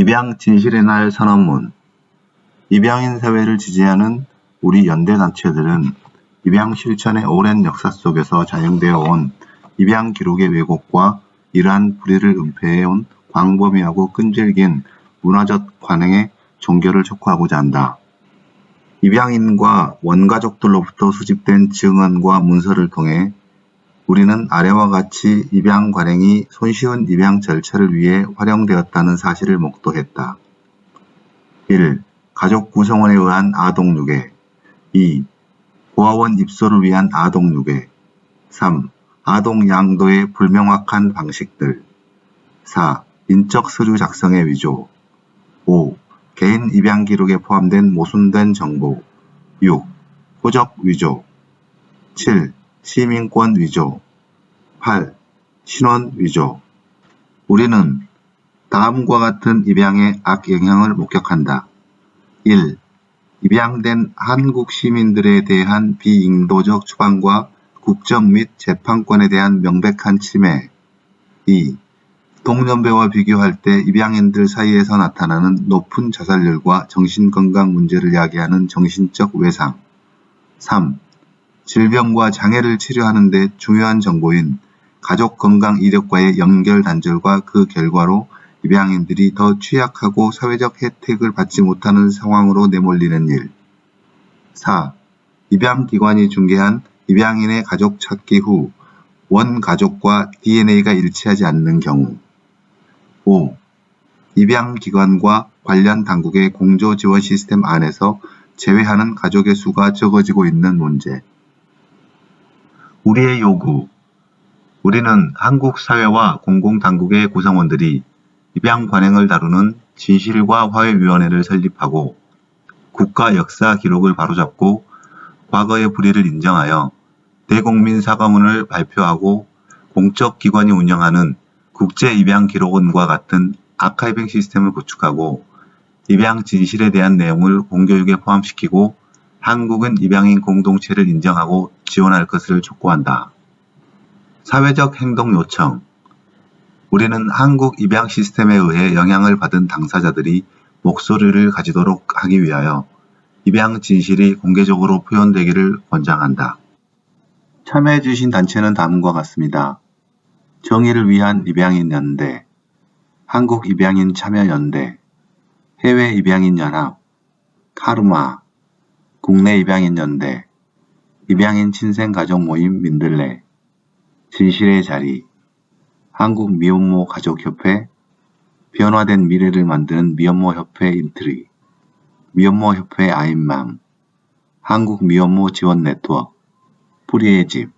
입양 진실의 날 선언문 입양인 사회를 지지하는 우리 연대 단체들은 입양 실천의 오랜 역사 속에서 자행되어 온 입양 기록의 왜곡과 이러한 불의를 은폐해온 광범위하고 끈질긴 문화적 관행에 종결을 촉구하고자 한다. 입양인과 원가족들로부터 수집된 증언과 문서를 통해 우리는 아래와 같이 입양 관행이 손쉬운 입양 절차를 위해 활용되었다는 사실을 목도했다. 1. 가족 구성원에 의한 아동 유괴 2. 고아원 입소를 위한 아동 유괴 3. 아동 양도의 불명확한 방식들 4. 인적 서류 작성의 위조 5. 개인 입양 기록에 포함된 모순된 정보 6. 호적 위조 7. 시민권 위조 8. 신원 위조 우리는 다음과 같은 입양의 악영향을 목격한다. 1. 입양된 한국 시민들에 대한 비인도적 추방과 국정 및 재판권에 대한 명백한 침해 2. 동년배와 비교할 때 입양인들 사이에서 나타나는 높은 자살률과 정신건강 문제를 야기하는 정신적 외상 3. 질병과 장애를 치료하는 데 중요한 정보인 가족 건강 이력과의 연결 단절과 그 결과로 입양인들이 더 취약하고 사회적 혜택을 받지 못하는 상황으로 내몰리는 일. 4. 입양기관이 중개한 입양인의 가족 찾기 후 원가족과 DNA가 일치하지 않는 경우. 5. 입양기관과 관련 당국의 공조 지원 시스템 안에서 제외하는 가족의 수가 적어지고 있는 문제. 우리의 요구. 우리는 한국 사회와 공공당국의 구성원들이 입양 관행을 다루는 진실과 화해위원회를 설립하고 국가 역사 기록을 바로잡고 과거의 불의를 인정하여 대국민 사과문을 발표하고 공적 기관이 운영하는 국제 입양 기록원과 같은 아카이빙 시스템을 구축하고 입양 진실에 대한 내용을 공교육에 포함시키고 한국은 입양인 공동체를 인정하고 지원할 것을 촉구한다. 사회적 행동 요청 우리는 한국 입양 시스템에 의해 영향을 받은 당사자들이 목소리를 가지도록 하기 위하여 입양 진실이 공개적으로 표현되기를 권장한다. 참여해주신 단체는 다음과 같습니다. 정의를 위한 입양인 연대, 한국 입양인 참여 연대, 해외 입양인 연합, 카르마, 국내 입양인 연대, 입양인 친생가족 모임 민들레, 진실의 자리, 한국 미혼모 가족협회, 변화된 미래를 만드는 미혼모 협회 인트리, 미혼모 협회 아임맘, 한국 미혼모 지원 네트워크, 뿌리의 집,